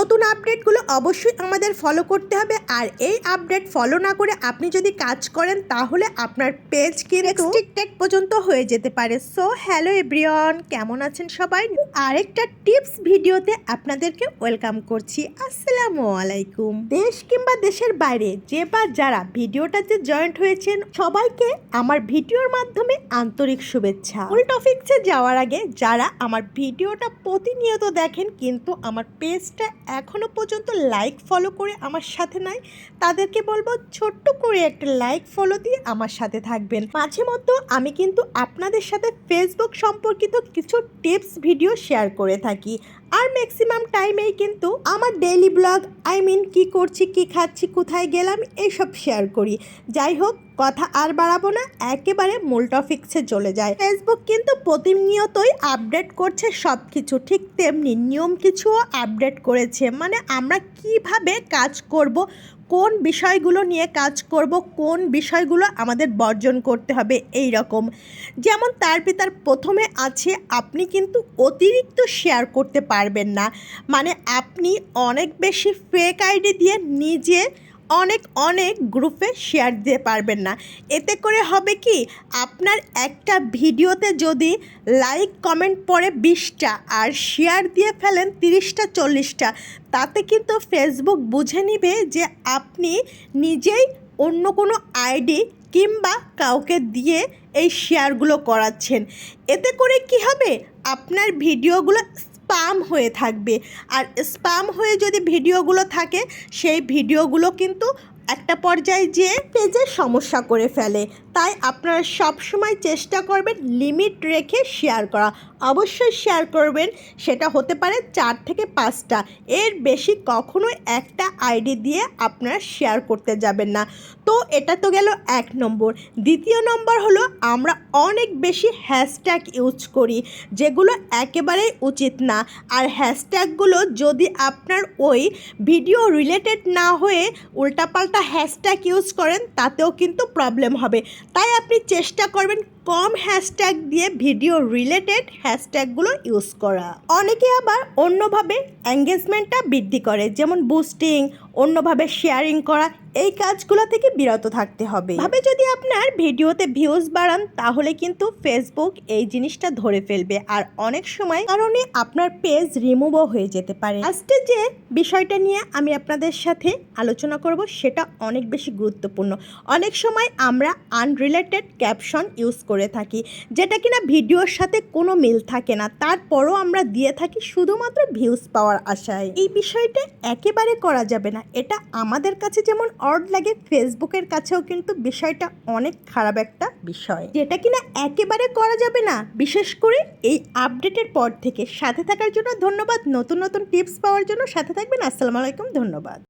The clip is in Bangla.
নতুন আপডেটগুলো অবশ্যই আমাদের ফলো করতে হবে। আর এই আপডেট ফলো না করে আপনি যদি কাজ করেন, তাহলে আপনার পেজ কিন্তু রেস্ট্রিক্টেড পর্যন্ত হয়ে যেতে পারে। সো হ্যালো এভরিওয়ান কেমন আছেন সবাই? আরেকটা টিপস ভিডিওতে আপনাদেরকে ওয়েলকাম করছি। আসসালামু আলাইকুম। দেশ কিংবা দেশের বাইরে যে বা যারা ভিডিওটাতে জয়েন্ট হয়েছেন, সবাইকে আমার ভিডিওর মাধ্যমে আন্তরিক শুভেচ্ছা। মূল টপিকসে যাওয়ার আগে যারা আমার ভিডিওটা প্রতিনিয়ত দেখেন, কিন্তু আমার পেজটা এখনও পর্যন্ত লাইক ফলো করে আমার সাথে নাই, তাদেরকে বলব ছোট্ট করে একটা লাইক ফলো দিয়ে আমার সাথে থাকবেন। মাঝে মধ্যে আমি কিন্তু আপনাদের সাথে ফেসবুক সম্পর্কিত কিছু টিপস ভিডিও শেয়ার করে থাকি। আর ম্যাক্সিমাম টাইমেই কিন্তু আমার ডেইলি ব্লগ আই মিন কি করছি, কি খাচ্ছি, কোথায় গেলাম, এইসব শেয়ার করি। যাই হোক, কথা আর বাড়াবো না, একেবারে মূল টপিক্সে চলে যায় ফেসবুক কিন্তু প্রতিনিয়তই আপডেট করছে সব কিছু ঠিক তেমনি নিয়ম কিছুও আপডেট করেছে। মানে আমরা কীভাবে কাজ করব কোন বিষয়গুলো নিয়ে কাজ করব, কোন বিষয়গুলো আমাদের বর্জন করতে হবে এই রকম যেমন তার পিতার প্রথমে আছে, আপনি কিন্তু অতিরিক্ত শেয়ার করতে পারবেন না। মানে আপনি অনেক বেশি ফেক আইডি দিয়ে নিজে অনেক অনেক গ্রুপে শেয়ার দিতে পারবেন না। এতে করে হবে কি, আপনার একটা ভিডিওতে যদি লাইক কমেন্ট পড়ে বিশটা আর শেয়ার দিয়ে ফেলেন তিরিশটা, চল্লিশটা, তাতে কিন্তু ফেসবুক বুঝে নিবে যে আপনি নিজেই অন্য কোনো আইডি কিংবা কাউকে দিয়ে এই শেয়ারগুলো করাচ্ছেন। এতে করে কি হবে, আপনার ভিডিওগুলো স্পাম হয়ে থাকবে। আর স্পাম হয়ে যদি ভিডিওগুলো থাকে সেই ভিডিওগুলো কিন্তু একটা পর্যায়ে যে পেজে সমস্যা করে ফেলে। তাই আপনারা সবসময় চেষ্টা করবেন লিমিট রেখে শেয়ার করা। অবশ্যই শেয়ার করবেন, সেটা হতে পারে চার থেকে পাঁচটা। এর বেশি কখনোই একটা আইডি দিয়ে আপনারা শেয়ার করতে যাবেন না। তো এটা তো গেল এক নম্বর। দ্বিতীয় নম্বর হলো, আমরা অনেক বেশি হ্যাশট্যাগ ইউজ করি, যেগুলো একেবারেই উচিত না। আর হ্যাশট্যাগুলো যদি আপনার ওই ভিডিও রিলেটেড না হয়ে উল্টাপাল্টা হ্যাশট্যাগ ইউজ করেন তাতেও কিন্তু প্রবলেম হবে। তাই আপনি চেষ্টা করবেন কম হ্যাশট্যাগ দিয়ে ভিডিও রিলেটেড হ্যাশট্যাগুলো ইউজ করা। অনেকে আবার অন্যভাবে এঙ্গেজমেন্টটা বৃদ্ধি করে, যেমন বুস্টিং অন্যভাবে শেয়ারিং করা, এই কাজগুলো থেকে বিরত থাকতে হবে। ভাবে যদি আপনার ভিডিওতে ভিউজ বাড়ান, তাহলে কিন্তু ফেসবুক এই জিনিসটা ধরে ফেলবে আর অনেক সময় কারণে আপনার পেজ রিমুভও হয়ে যেতে পারে। আজকে যে বিষয়টা নিয়ে আমি আপনাদের সাথে আলোচনা করব, সেটা অনেক বেশি গুরুত্বপূর্ণ। অনেক সময় আমরা আনরিলেটেড ক্যাপশন ইউজ করে থাকি, যেটা কিনা ভিডিওর সাথে কোনো মিল থাকে না। তারপরও আমরা দিয়ে থাকি শুধুমাত্র ভিউজ পাওয়ার আশায়। এই বিষয়টা একেবারে করা যাবে না। এটা আমাদের কাছে যেমন অড লাগে, ফেসবুকের কাছেও কিন্তু বিষয়টা অনেক খারাপ একটা বিষয়। যেটা কিনা একেবারে করা যাবে না। বিশেষ করে এই আপডেটের পর থেকে। সাথে থাকার জন্য ধন্যবাদ। নতুন নতুন টিপস পাওয়ার জন্য সাথে থাকবেন। আসসালামু আলাইকুম। ধন্যবাদ।